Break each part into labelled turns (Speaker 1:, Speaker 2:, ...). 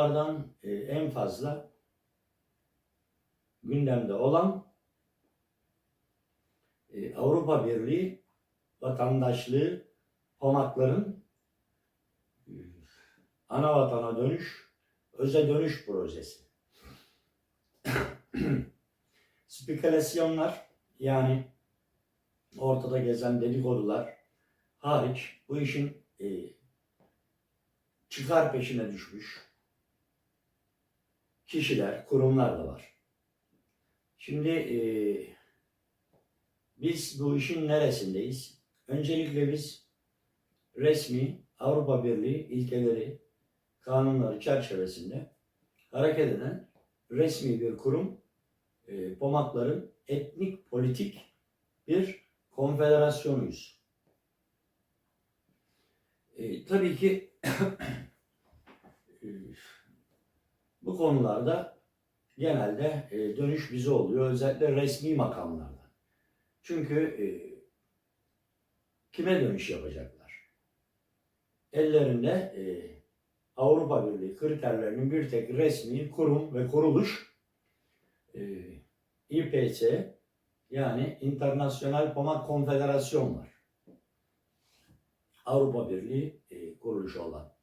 Speaker 1: Bunlardan e, en fazla gündemde olan e, Avrupa Birliği vatandaşlığı pomakların e, ana vatana dönüş, öze dönüş projesi. Spekülasyonlar yani ortada gezen dedikodular hariç bu işin e, çıkar peşine düşmüş kişiler, kurumlar da var. Şimdi e, biz bu işin neresindeyiz? Öncelikle biz resmi Avrupa Birliği ilkeleri, kanunları çerçevesinde hareket eden resmi bir kurum, e, Pomakların etnik politik bir konfederasyonuyuz. E, tabii ki e, bu konularda genelde e, dönüş bize oluyor. Özellikle resmi makamlarda. Çünkü e, kime dönüş yapacaklar? Ellerinde e, Avrupa Birliği kriterlerinin bir tek resmi kurum ve kuruluş e, İPC yani İnternasyonel Pomak Konfederasyon var. Avrupa Birliği e, kuruluşu olan.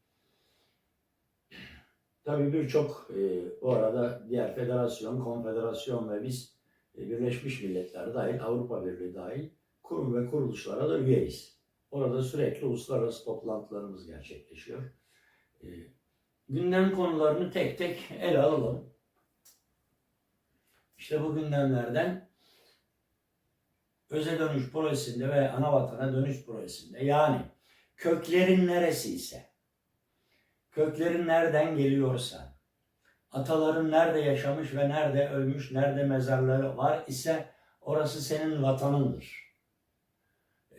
Speaker 1: Tabii birçok e, bu arada diğer federasyon, konfederasyon ve biz e, Birleşmiş Milletler dahil, Avrupa Birliği dahil kurum ve kuruluşlara da üyeyiz. Orada sürekli uluslararası toplantılarımız gerçekleşiyor. E, gündem konularını tek tek ele alalım. İşte bu gündemlerden öze dönüş projesinde ve ana vatana dönüş projesinde yani köklerin neresi ise köklerin nereden geliyorsa, ataların nerede yaşamış ve nerede ölmüş, nerede mezarları var ise orası senin vatanındır.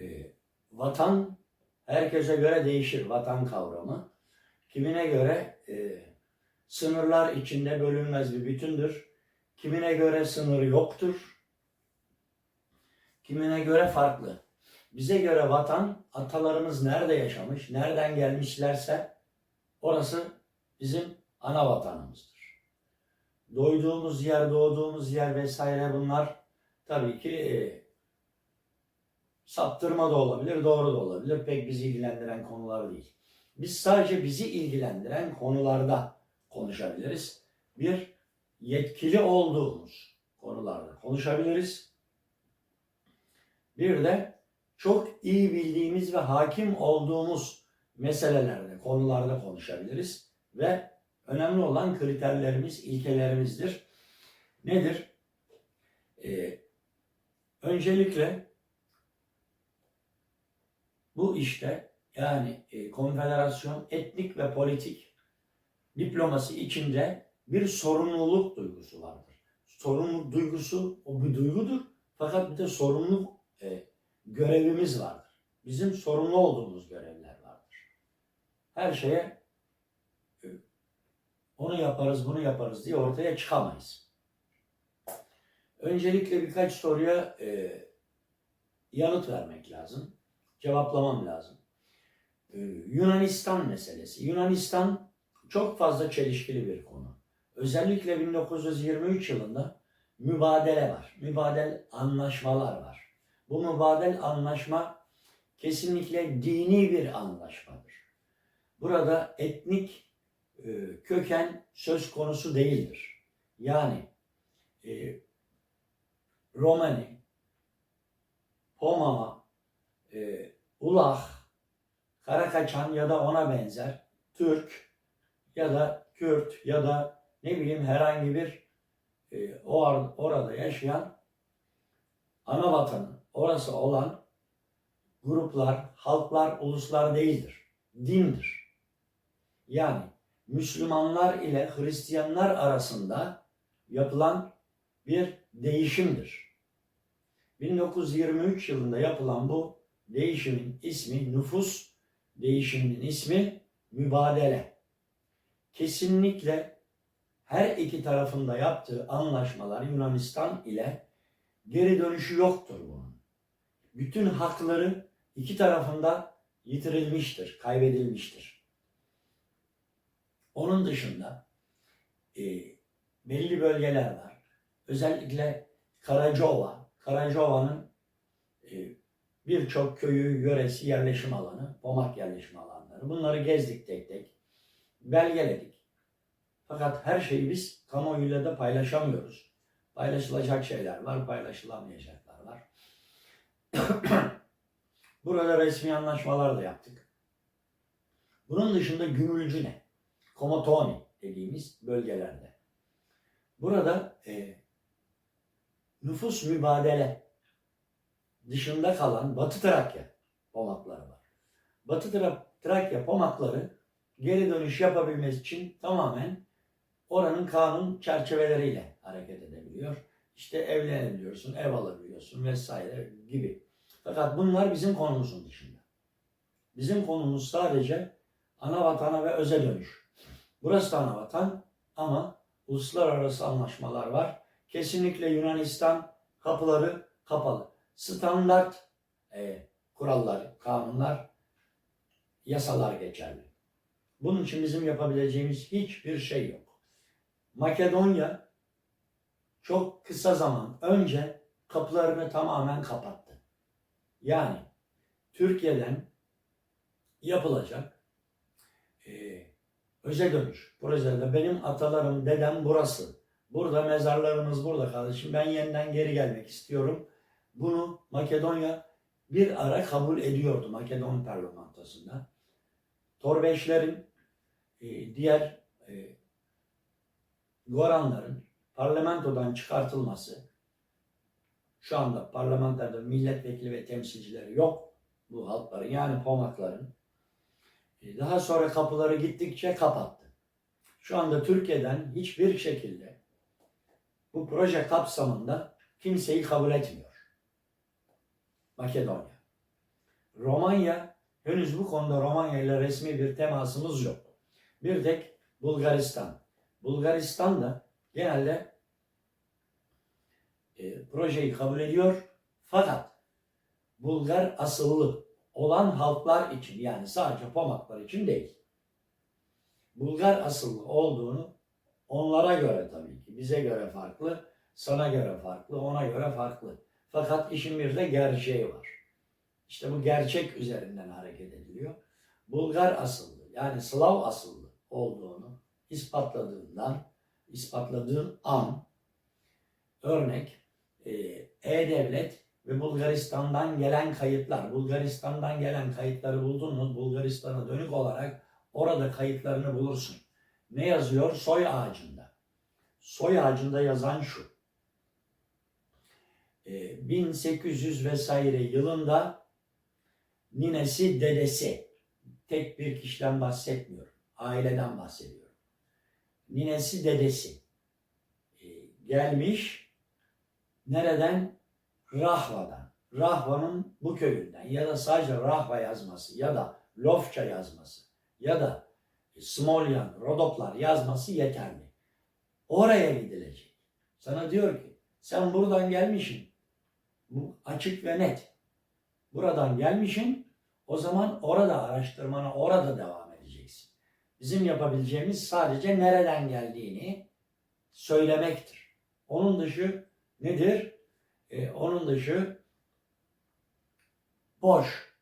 Speaker 1: Ee, vatan herkese göre değişir vatan kavramı. Kimine göre e, sınırlar içinde bölünmez bir bütündür. Kimine göre sınır yoktur. Kimine göre farklı. Bize göre vatan atalarımız nerede yaşamış, nereden gelmişlerse Orası bizim ana vatanımızdır. Doyduğumuz yer, doğduğumuz yer vesaire bunlar tabii ki e, saptırma da olabilir, doğru da olabilir. Pek bizi ilgilendiren konular değil. Biz sadece bizi ilgilendiren konularda konuşabiliriz. Bir, yetkili olduğumuz konularda konuşabiliriz. Bir de çok iyi bildiğimiz ve hakim olduğumuz meselelerde, konularda konuşabiliriz ve önemli olan kriterlerimiz, ilkelerimizdir. Nedir? Ee, öncelikle bu işte yani e, konfederasyon etnik ve politik diplomasi içinde bir sorumluluk duygusu vardır. Sorumluluk duygusu o bir duygudur fakat bir de sorumluluk e, görevimiz vardır. Bizim sorumlu olduğumuz görevler her şeye e, onu yaparız, bunu yaparız diye ortaya çıkamayız. Öncelikle birkaç soruya e, yanıt vermek lazım. Cevaplamam lazım. E, Yunanistan meselesi. Yunanistan çok fazla çelişkili bir konu. Özellikle 1923 yılında mübadele var. Mübadel anlaşmalar var. Bu mübadel anlaşma kesinlikle dini bir anlaşmadır. Burada etnik e, köken söz konusu değildir. Yani e, Romani, Poma, e, Ulah, Karakaçan ya da ona benzer Türk ya da Kürt ya da ne bileyim herhangi bir e, o orada yaşayan ana vatanı, orası olan gruplar, halklar, uluslar değildir. Dindir. Yani Müslümanlar ile Hristiyanlar arasında yapılan bir değişimdir. 1923 yılında yapılan bu değişimin ismi nüfus değişiminin ismi mübadele. Kesinlikle her iki tarafında yaptığı anlaşmalar Yunanistan ile geri dönüşü yoktur bunun. Bütün hakları iki tarafında yitirilmiştir, kaybedilmiştir. Onun dışında e, belli bölgeler var. Özellikle Karacaova, Karacaova'nın e, birçok köyü, yöresi, yerleşim alanı, Pomak yerleşim alanları. Bunları gezdik tek tek, belgeledik. Fakat her şeyi biz kamuoyuyla da paylaşamıyoruz. Paylaşılacak şeyler var, paylaşılamayacaklar var. Burada resmi anlaşmalar da yaptık. Bunun dışında Gümülcüne, Komotoni dediğimiz bölgelerde. Burada e, nüfus mübadele dışında kalan Batı Trakya pomakları var. Batı Tra- Trakya pomakları geri dönüş yapabilmesi için tamamen oranın kanun çerçeveleriyle hareket edebiliyor. İşte evlenebiliyorsun, ev alabiliyorsun vesaire gibi. Fakat bunlar bizim konumuzun dışında. Bizim konumuz sadece ana vatana ve öze dönüş. Burası da ana vatan ama uluslararası anlaşmalar var. Kesinlikle Yunanistan kapıları kapalı. Standart e, kurallar, kanunlar, yasalar geçerli. Bunun için bizim yapabileceğimiz hiçbir şey yok. Makedonya çok kısa zaman önce kapılarını tamamen kapattı. Yani Türkiye'den yapılacak e, öze dönüş projelerde benim atalarım, dedem burası. Burada mezarlarımız burada kardeşim. Ben yeniden geri gelmek istiyorum. Bunu Makedonya bir ara kabul ediyordu Makedon parlamentosunda. Torbeşlerin, e, diğer e, Goranların parlamentodan çıkartılması, şu anda parlamentoda milletvekili ve temsilcileri yok bu halkların yani pomakların. E, Daha sonra kapıları gittikçe kapattı. Şu anda Türkiye'den hiçbir şekilde bu proje kapsamında kimseyi kabul etmiyor. Makedonya. Romanya henüz bu konuda Romanya ile resmi bir temasımız yok. Bir tek Bulgaristan. Bulgaristan da genelde e, projeyi kabul ediyor. Fakat Bulgar asıllı olan halklar için yani sadece Pomaklar için değil. Bulgar asıllı olduğunu onlara göre tabii ki bize göre farklı, sana göre farklı, ona göre farklı. Fakat işin bir de gerçeği var. İşte bu gerçek üzerinden hareket ediliyor. Bulgar asıllı yani Slav asıllı olduğunu ispatladığından, ispatladığın an örnek e, E-Devlet ve Bulgaristan'dan gelen kayıtlar. Bulgaristan'dan gelen kayıtları buldun mu? Bulgaristan'a dönük olarak orada kayıtlarını bulursun. Ne yazıyor? Soy ağacında. Soy ağacında yazan şu. E, 1800 vesaire yılında ninesi, dedesi, tek bir kişiden bahsetmiyorum. Aileden bahsediyorum. Ninesi, dedesi e, gelmiş nereden? Rahva'dan. Rahva'nın bu köyünden ya da sadece Rahva yazması ya da Lofça yazması ya da Smolyan, Rodoplar yazması yeterli. Oraya gidilecek. Sana diyor ki sen buradan gelmişsin. Bu açık ve net. Buradan gelmişsin. O zaman orada araştırmana orada devam edeceksin. Bizim yapabileceğimiz sadece nereden geldiğini söylemektir. Onun dışı nedir? Ee, onun dışı boş.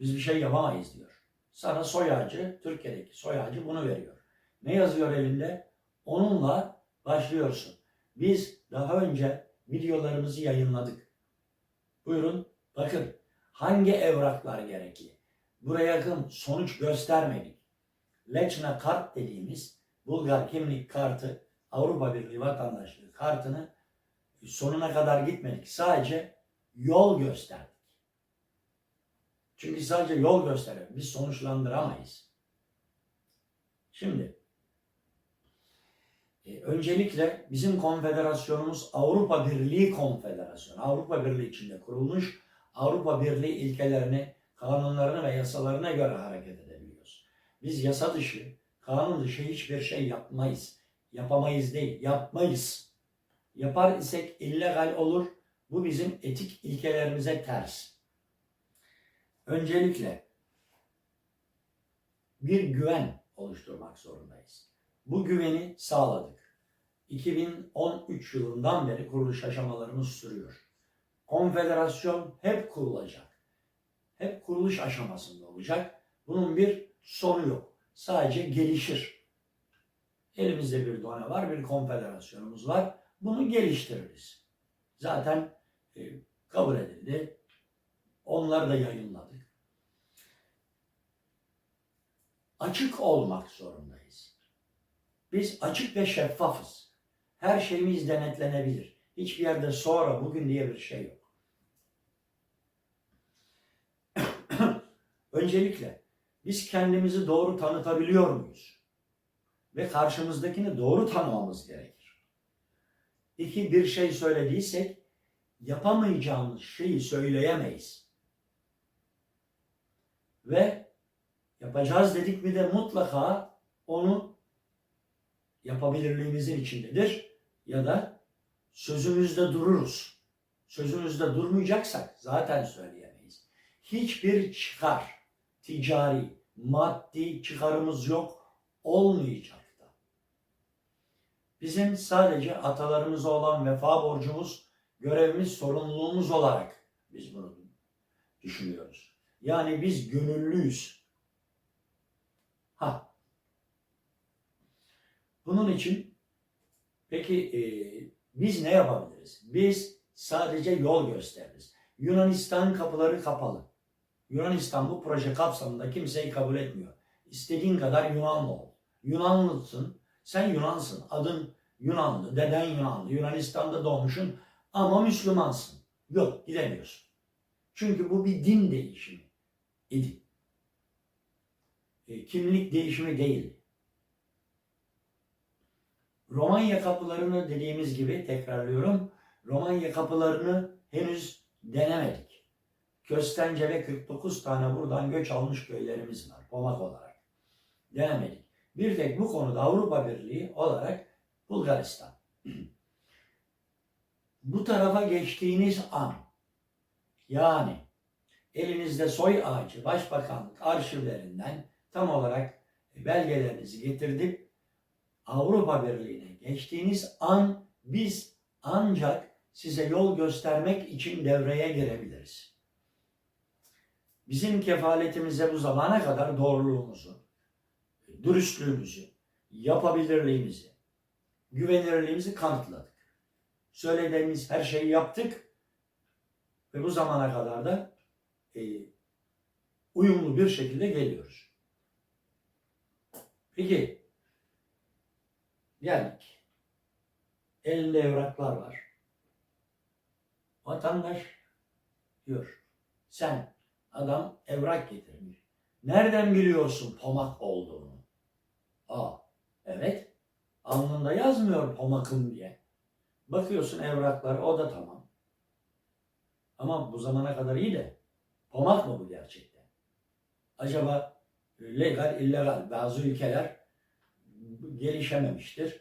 Speaker 1: Biz bir şey yapamayız diyor. Sana soy ağacı, Türkiye'deki soy ağacı bunu veriyor. Ne yazıyor elinde? Onunla başlıyorsun. Biz daha önce videolarımızı yayınladık. Buyurun bakın hangi evraklar gerekli? Buraya yakın sonuç göstermedik. Leçna kart dediğimiz Bulgar kimlik kartı Avrupa Birliği vatandaşlığı kartını sonuna kadar gitmedik. Sadece yol gösterdik. Çünkü sadece yol gösterelim. Biz sonuçlandıramayız. Şimdi E, öncelikle bizim konfederasyonumuz Avrupa Birliği Konfederasyonu. Avrupa Birliği içinde kurulmuş. Avrupa Birliği ilkelerini, kanunlarını ve yasalarına göre hareket edebiliyoruz. Biz yasa dışı, kanun dışı hiçbir şey yapmayız. Yapamayız değil, yapmayız. Yapar isek illegal olur. Bu bizim etik ilkelerimize ters. Öncelikle bir güven oluşturmak zorundayız. Bu güveni sağladık. 2013 yılından beri kuruluş aşamalarımız sürüyor. Konfederasyon hep kurulacak. Hep kuruluş aşamasında olacak. Bunun bir sonu yok. Sadece gelişir. Elimizde bir done var, bir konfederasyonumuz var. Bunu geliştiririz. Zaten e, kabul edildi. Onları da yayınladık. Açık olmak zorundayız. Biz açık ve şeffafız. Her şeyimiz denetlenebilir. Hiçbir yerde sonra bugün diye bir şey yok. Öncelikle biz kendimizi doğru tanıtabiliyor muyuz? Ve karşımızdakini doğru tanımamız gerekir. İki, bir şey söylediysek yapamayacağımız şeyi söyleyemeyiz. Ve yapacağız dedik mi de mutlaka onu yapabilirliğimizin içindedir ya da sözümüzde dururuz. Sözümüzde durmayacaksak zaten söyleyemeyiz. Hiçbir çıkar, ticari, maddi çıkarımız yok, olmayacak. Bizim sadece atalarımıza olan vefa borcumuz, görevimiz, sorumluluğumuz olarak biz bunu düşünüyoruz. Yani biz gönüllüyüz. Ha. Bunun için peki e, biz ne yapabiliriz? Biz sadece yol gösteririz. Yunanistan kapıları kapalı. Yunanistan bu proje kapsamında kimseyi kabul etmiyor. İstediğin kadar Yunanlı ol. Yunanlısın, sen Yunansın. Adın Yunanlı, deden Yunanlı. Yunanistan'da doğmuşsun ama Müslümansın. Yok, gidemiyorsun. Çünkü bu bir din değişimi idi. E, kimlik değişimi değil. Romanya kapılarını dediğimiz gibi tekrarlıyorum. Romanya kapılarını henüz denemedik. Köstence ve 49 tane buradan göç almış köylerimiz var Pomak olarak. Denemedik. Bir tek bu konuda Avrupa Birliği olarak Bulgaristan. bu tarafa geçtiğiniz an yani elinizde soy ağacı, başbakanlık arşivlerinden tam olarak belgelerinizi getirdik. Avrupa Birliği'ne geçtiğiniz an biz ancak size yol göstermek için devreye girebiliriz. Bizim kefaletimize bu zamana kadar doğruluğumuzu, dürüstlüğümüzü, yapabilirliğimizi, güvenilirliğimizi kanıtladık. Söylediğimiz her şeyi yaptık ve bu zamana kadar da e, uyumlu bir şekilde geliyoruz. Peki, geldik. Elinde evraklar var. Vatandaş diyor. Sen adam evrak getirmiş. Nereden biliyorsun pomak olduğunu? Alnında yazmıyor pomakım diye. Bakıyorsun evraklar o da tamam. Ama bu zamana kadar iyi de pomak mı bu gerçekten? Acaba legal, illegal bazı ülkeler gelişememiştir.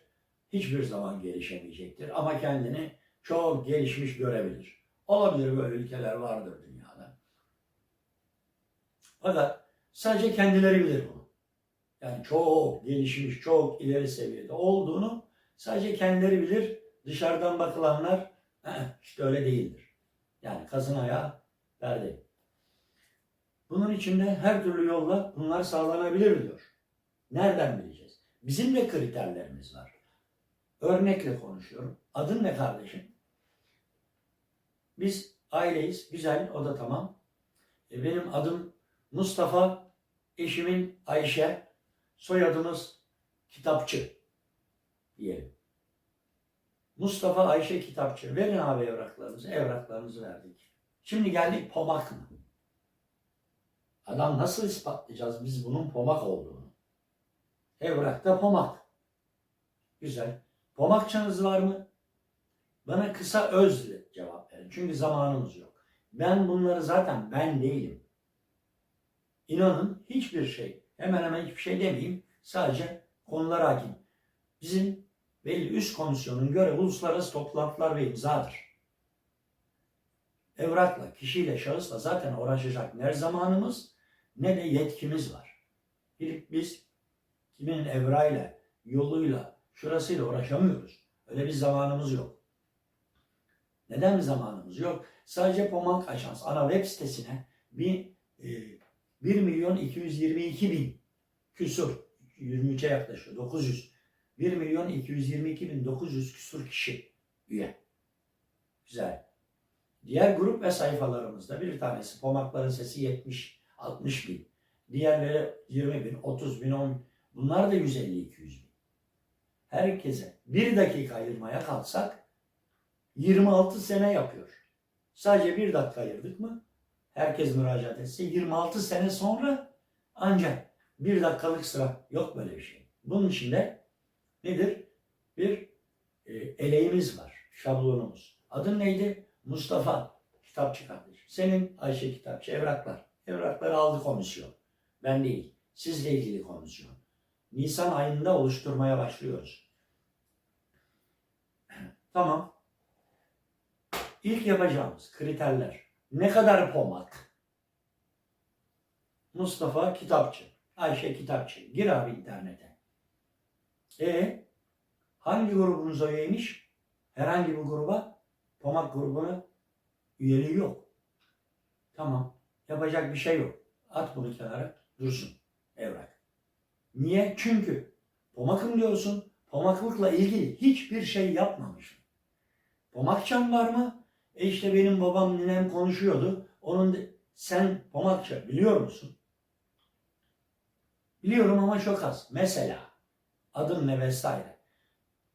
Speaker 1: Hiçbir zaman gelişemeyecektir ama kendini çok gelişmiş görebilir. Olabilir böyle ülkeler vardır dünyada. Fakat sadece kendileri bilir bunu. Yani çok gelişmiş, çok ileri seviyede olduğunu sadece kendileri bilir. Dışarıdan bakılanlar işte öyle değildir. Yani kazın ayağı perde. Bunun içinde her türlü yolla bunlar sağlanabilir diyor. Nereden bileceğiz? Bizim de kriterlerimiz var. Örnekle konuşuyorum. Adın ne kardeşim? Biz aileyiz. Güzel, o da tamam. E, benim adım Mustafa, eşimin Ayşe, soyadımız Kitapçı diyelim. Mustafa Ayşe Kitapçı. Verin abi evraklarınızı. Evraklarınızı verdik. Şimdi geldik pomak mı? Adam nasıl ispatlayacağız biz bunun pomak olduğunu? Evrakta pomak. Güzel. Pomakçanız var mı? Bana kısa özle cevap verin. Çünkü zamanımız yok. Ben bunları zaten ben değilim. İnanın hiçbir şey, hemen hemen hiçbir şey demeyeyim. Sadece konulara hakim. Bizim belli üst komisyonun görevi uluslararası toplantılar ve imzadır. Evrakla, kişiyle, şahısla zaten uğraşacak ne zamanımız ne de yetkimiz var. Gidip biz kimin evrayla, yoluyla, şurasıyla uğraşamıyoruz. Öyle bir zamanımız yok. Neden bir zamanımız yok? Sadece Pomak Ajans ana web sitesine bir, e, 1 milyon 222 bin küsur, 23'e yaklaşıyor, 900. 1 milyon 222 bin 900 küsur kişi üye. Güzel. Diğer grup ve sayfalarımızda bir tanesi Pomakların Sesi 70, 60 bin. Diğerleri 20 bin, 30 bin, 10 Bunlar da 150-200 bin. Herkese bir dakika ayırmaya kalksak 26 sene yapıyor. Sadece bir dakika ayırdık mı herkes müracaat etse 26 sene sonra ancak bir dakikalık sıra yok böyle bir şey. Bunun içinde nedir? Bir e, eleğimiz var, şablonumuz. Adın neydi? Mustafa kitapçı kardeşim. Senin Ayşe kitapçı evraklar. Evrakları aldı komisyon. Ben değil. Sizle ilgili komisyon. Nisan ayında oluşturmaya başlıyoruz. Tamam. İlk yapacağımız kriterler. Ne kadar pomak? Mustafa kitapçı. Ayşe kitapçı. Gir abi internete. E hangi grubunuz üyeymiş? Herhangi bir gruba pomak grubuna üyeliği yok. Tamam. Yapacak bir şey yok. At bunu kenara. Dursun. Evrak. Niye? Çünkü pomakım diyorsun. Pomaklıkla ilgili hiçbir şey yapmamışım. Pomakçam var mı? E işte benim babam ninem konuşuyordu. Onun de, sen pomakça biliyor musun? Biliyorum ama çok az. Mesela adım ne vesaire.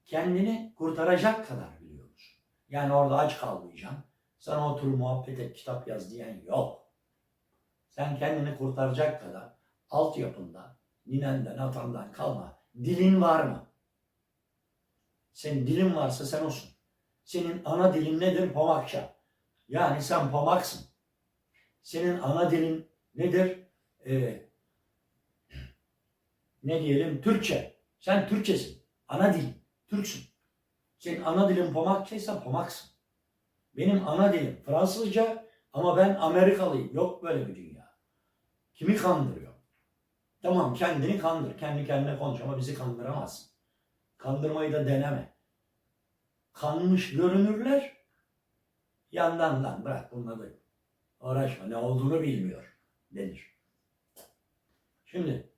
Speaker 1: Kendini kurtaracak kadar biliyor musun? Yani orada aç kalmayacaksın. Sana otur muhabbet et, kitap yaz diyen yok. Sen kendini kurtaracak kadar altyapında, ninenden, atandan kalma. Dilin var mı? Senin dilin varsa sen olsun. Senin ana dilin nedir? Pomakça. Yani sen pomaksın. Senin ana dilin nedir? Ee, ne diyelim? Türkçe. Sen Türkçesin. Ana dilin. Türksün. Senin ana dilin pomakçaysa pomaksın. Benim ana dilim Fransızca ama ben Amerikalıyım. Yok böyle bir dünya. Kimi kandırıyor? Tamam kendini kandır. Kendi kendine konuş ama bizi kandıramazsın. Kandırmayı da deneme. Kanmış görünürler. Yandan lan bırak bununla da uğraşma. Ne olduğunu bilmiyor denir. Şimdi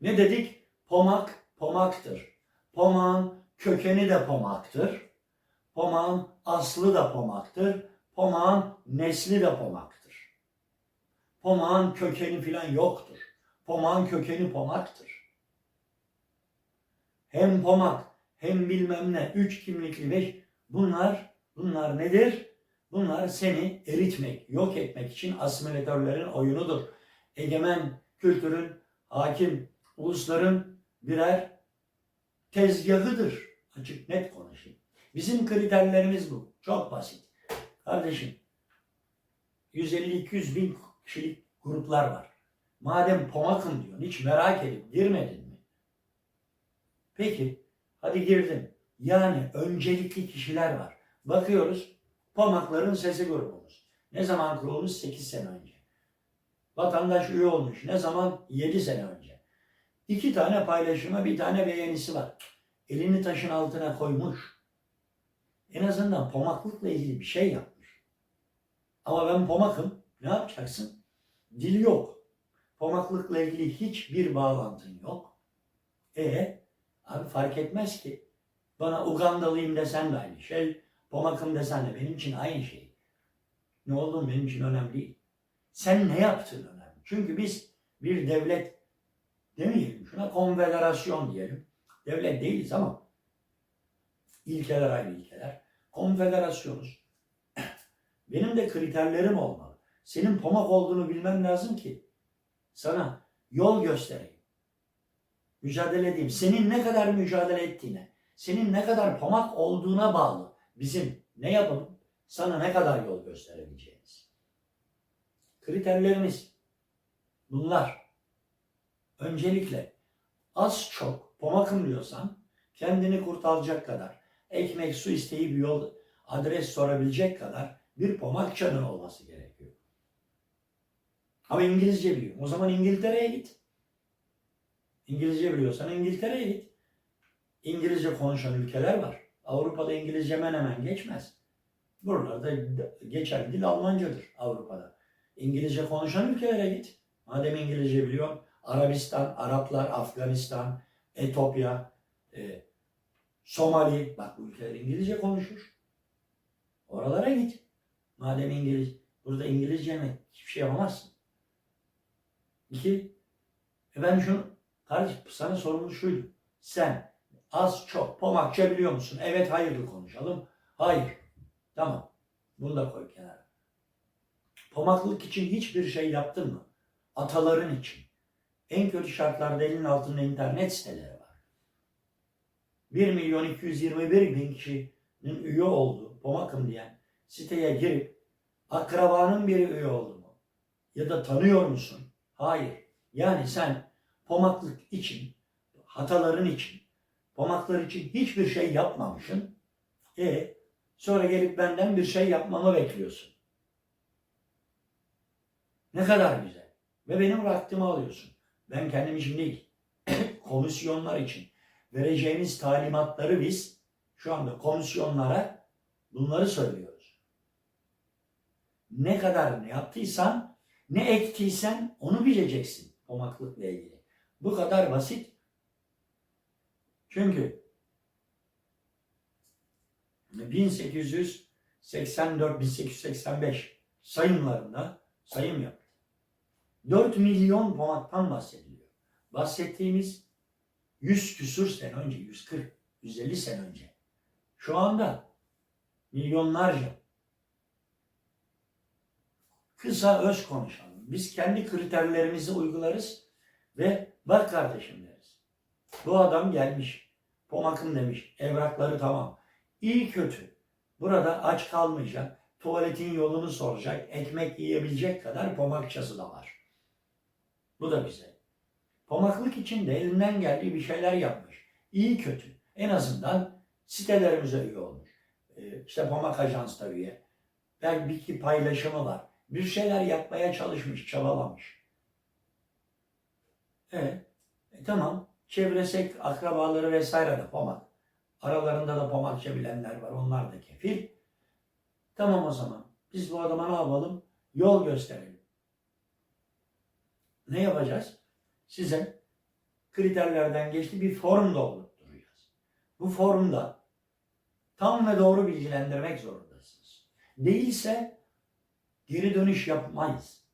Speaker 1: ne dedik? Pomak pomaktır. Pomağın kökeni de pomaktır. Pomağın aslı da pomaktır. Pomağın nesli de pomaktır. Pomağın kökeni filan yoktur. Pomağın kökeni pomaktır. Hem pomak hem bilmem ne üç kimlikli beş bunlar bunlar nedir? Bunlar seni eritmek, yok etmek için asimilatörlerin oyunudur. Egemen kültürün, hakim ulusların birer tezgahıdır. Açık net konuşayım. Bizim kriterlerimiz bu. Çok basit. Kardeşim 150-200 bin kişilik gruplar var. Madem pomakım diyorsun hiç merak edip girmedin mi? Peki hadi girdin. Yani öncelikli kişiler var. Bakıyoruz pomakların sesi grubumuz. Ne zaman kurulmuş? 8 sene önce. Vatandaş üye olmuş. Ne zaman? 7 sene önce. İki tane paylaşıma bir tane beğenisi var. Elini taşın altına koymuş. En azından pomaklıkla ilgili bir şey yapmış. Ama ben pomakım. Ne yapacaksın? Dil yok. Pomaklıkla ilgili hiçbir bağlantın yok. E abi fark etmez ki. Bana Ugandalıyım desen de aynı şey. Pomakım desen de benim için aynı şey. Ne olduğum benim için önemli değil. Sen ne yaptığın önemli. Çünkü biz bir devlet demeyelim şuna konfederasyon diyelim. Devlet değiliz ama ilkeler aynı ilkeler. Konfederasyonuz. Benim de kriterlerim olmalı. Senin pomak olduğunu bilmem lazım ki sana yol göstereyim. Mücadele edeyim. Senin ne kadar mücadele ettiğine, senin ne kadar pomak olduğuna bağlı. Bizim ne yapalım? Sana ne kadar yol gösterebileceğimiz. Kriterlerimiz bunlar. Öncelikle az çok pomakım diyorsan kendini kurtaracak kadar ekmek su isteyip yol adres sorabilecek kadar bir pomak canın olması gerekiyor. Ama İngilizce biliyor. O zaman İngiltere'ye git. İngilizce biliyorsan İngiltere'ye git. İngilizce konuşan ülkeler var. Avrupa'da İngilizce hemen hemen geçmez. Buralarda geçen dil Almancadır Avrupa'da. İngilizce konuşan ülkelere git. Madem İngilizce biliyor, Arabistan, Araplar, Afganistan, Etopya, e, Somali, bak bu ülkeler İngilizce konuşur. Oralara git. Madem İngiliz, burada İngilizce mi? Hiçbir şey yapamazsın. İki, e ben şunu, kardeşim sana sorumuz şuydu. Sen az çok pomakça biliyor musun? Evet hayırlı konuşalım. Hayır. Tamam. Bunu da koy kenara. Pomaklık için hiçbir şey yaptın mı? Ataların için. En kötü şartlarda elin altında internet siteleri var. 1 milyon 221 bin kişinin üye olduğu Pomakım diyen siteye girip akrabanın biri üye oldu mu? Ya da tanıyor musun? Hayır. Yani sen pomaklık için, hataların için, pomaklar için hiçbir şey yapmamışsın. E sonra gelip benden bir şey yapmamı bekliyorsun. Ne kadar güzel. Ve benim vaktimi alıyorsun. Ben kendim için değil, komisyonlar için vereceğimiz talimatları biz şu anda komisyonlara bunları söylüyoruz. Ne kadar ne yaptıysan, ne ektiysen onu bileceksin pomaklıkla ilgili. Bu kadar basit. Çünkü 1884-1885 sayımlarında sayım yaptı. 4 milyon pomaktan bahsediliyor. Bahsettiğimiz 100 küsur sene önce, 140, 150 sene önce. Şu anda milyonlarca. Kısa öz konuşalım. Biz kendi kriterlerimizi uygularız ve bak kardeşim deriz. Bu adam gelmiş, pomakım demiş, evrakları tamam. İyi kötü. Burada aç kalmayacak, tuvaletin yolunu soracak, ekmek yiyebilecek kadar pomakçası da var. Bu da güzel. Pomaklık için de elinden geldiği bir şeyler yapmış. İyi kötü. En azından sitelerimize üye olmuş. Ee, işte Pomak Ajans'ta üye. Belki paylaşımı var. Bir şeyler yapmaya çalışmış, çabalamış. Evet. E, tamam. Çevresek akrabaları vesaire de Pomak. Aralarında da Pomakça bilenler var. Onlar da kefil. Tamam o zaman. Biz bu adama ne yapalım? Yol gösterelim. Ne yapacağız? Size kriterlerden geçti bir form dolduracağız. Bu formda tam ve doğru bilgilendirmek zorundasınız. Değilse geri dönüş yapmayız.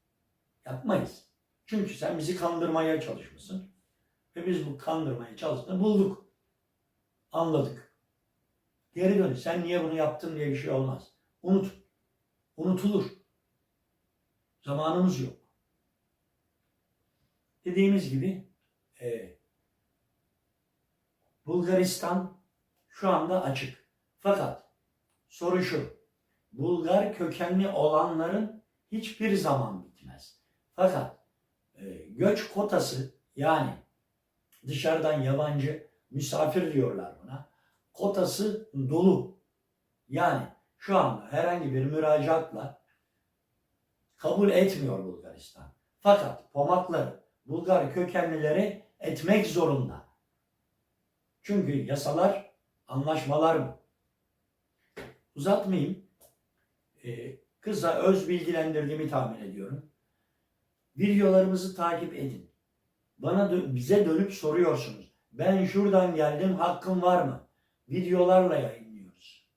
Speaker 1: Yapmayız. Çünkü sen bizi kandırmaya çalışmışsın. Ve biz bu kandırmaya çalıştığını bulduk. Anladık. Geri dönüş. Sen niye bunu yaptın diye bir şey olmaz. Unut. Unutulur. Zamanımız yok. Dediğimiz gibi e, Bulgaristan şu anda açık. Fakat soru şu. Bulgar kökenli olanların hiçbir zaman bitmez. Fakat göç kotası yani dışarıdan yabancı misafir diyorlar buna. Kotası dolu. Yani şu anda herhangi bir müracaatla kabul etmiyor Bulgaristan. Fakat pomakları Bulgar kökenlileri etmek zorunda. Çünkü yasalar, anlaşmalar bu. Uzatmayayım. Ee, kısa öz bilgilendirdiğimi tahmin ediyorum. Videolarımızı takip edin. Bana dö- bize dönüp soruyorsunuz. Ben şuradan geldim, hakkım var mı? Videolarla yayınlıyoruz.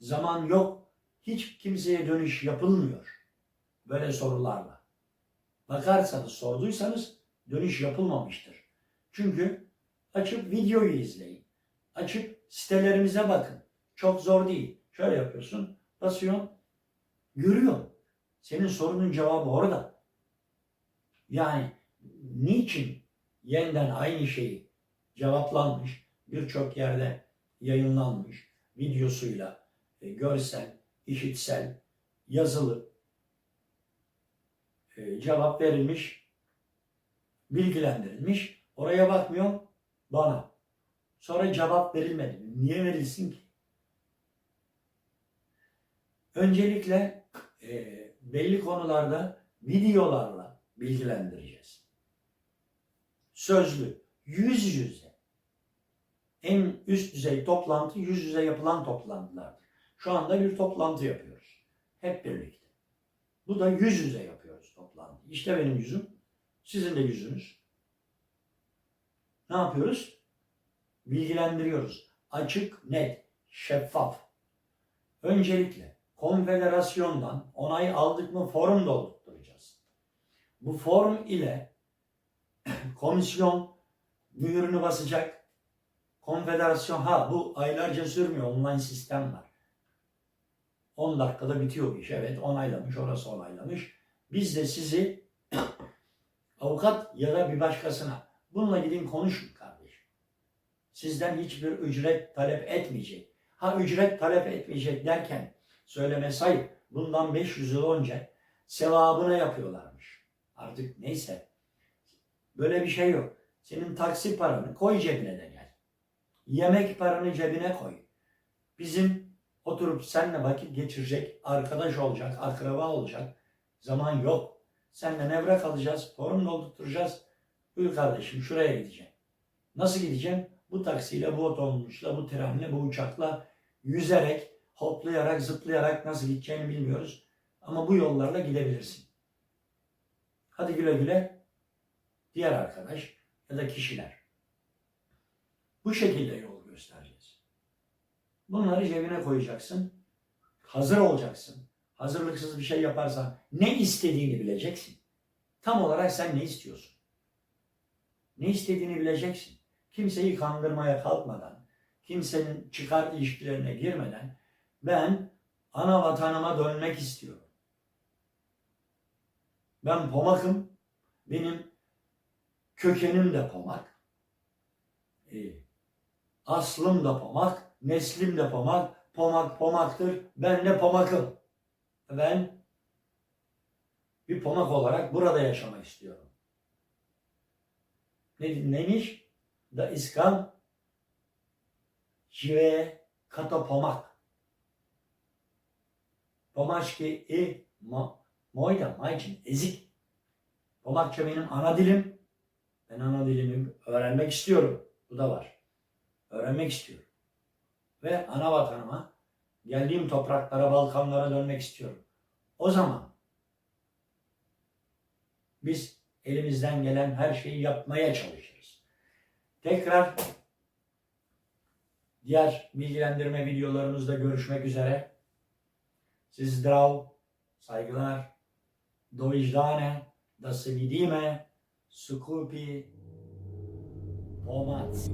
Speaker 1: Zaman yok. Hiç kimseye dönüş yapılmıyor. Böyle sorularla. Bakarsanız, sorduysanız dönüş yapılmamıştır. Çünkü açıp videoyu izleyin. Açıp sitelerimize bakın. Çok zor değil. Şöyle yapıyorsun, basıyorsun, görüyor. Senin sorunun cevabı orada. Yani niçin yeniden aynı şeyi cevaplanmış birçok yerde yayınlanmış videosuyla e, görsel, işitsel, yazılı e, cevap verilmiş, bilgilendirilmiş. Oraya bakmıyorum bana. Sonra cevap verilmedi. Niye verilsin ki? Öncelikle e, belli konularda videolarla bilgilendireceğiz. Sözlü, yüz yüze. En üst düzey toplantı yüz yüze yapılan toplantılardır. Şu anda bir toplantı yapıyoruz. Hep birlikte. Bu da yüz yüze yapıyoruz toplantı. İşte benim yüzüm, sizin de yüzünüz. Ne yapıyoruz? Bilgilendiriyoruz. Açık, net, şeffaf. Öncelikle konfederasyondan onay aldık mı form dolduracağız. Bu form ile komisyon mühürünü basacak. Konfederasyon ha bu aylarca sürmüyor online sistem var. 10 dakikada bitiyor iş. Evet onaylamış orası onaylamış. Biz de sizi avukat ya da bir başkasına bununla gidin konuşun kardeşim. Sizden hiçbir ücret talep etmeyecek. Ha ücret talep etmeyecek derken söyleme sayıp bundan 500 yıl önce sevabına yapıyorlarmış. Artık neyse. Böyle bir şey yok. Senin taksi paranı koy cebine de gel. Yemek paranı cebine koy. Bizim oturup seninle vakit geçirecek, arkadaş olacak, akraba olacak zaman yok. Seninle evrak alacağız, form doldurtacağız. Buyur kardeşim şuraya gideceğim. Nasıl gideceğim? Bu taksiyle, bu otobüsle, bu trenle, bu uçakla, yüzerek, hoplayarak, zıplayarak nasıl gideceğini bilmiyoruz. Ama bu yollarla gidebilirsin. Hadi güle güle diğer arkadaş ya da kişiler. Bu şekilde yol göstereceğiz. Bunları cebine koyacaksın. Hazır olacaksın. Hazırlıksız bir şey yaparsan ne istediğini bileceksin. Tam olarak sen ne istiyorsun? Ne istediğini bileceksin. Kimseyi kandırmaya kalkmadan, kimsenin çıkar ilişkilerine girmeden ben ana vatanıma dönmek istiyorum. Ben Pomak'ım. Benim kökenim de Pomak. Ee, aslım da Pomak. Neslim de Pomak. Pomak Pomak'tır. Ben de Pomak'ım. Ben bir Pomak olarak burada yaşamak istiyorum. Ne, neymiş? Da iskam Živé kato Pomak. Pomački i mo, moj da majčin ezik. Pomakça benim ana dilim. Ben ana dilimi öğrenmek istiyorum. Bu da var. Öğrenmek istiyorum. Ve ana vatanıma, geldiğim topraklara, Balkanlara dönmek istiyorum. O zaman biz elimizden gelen her şeyi yapmaya çalışırız. Tekrar diğer bilgilendirme videolarımızda görüşmek üzere. Siz zdrav, saygılar, do viždane, da se vidime, sukupi, pomac.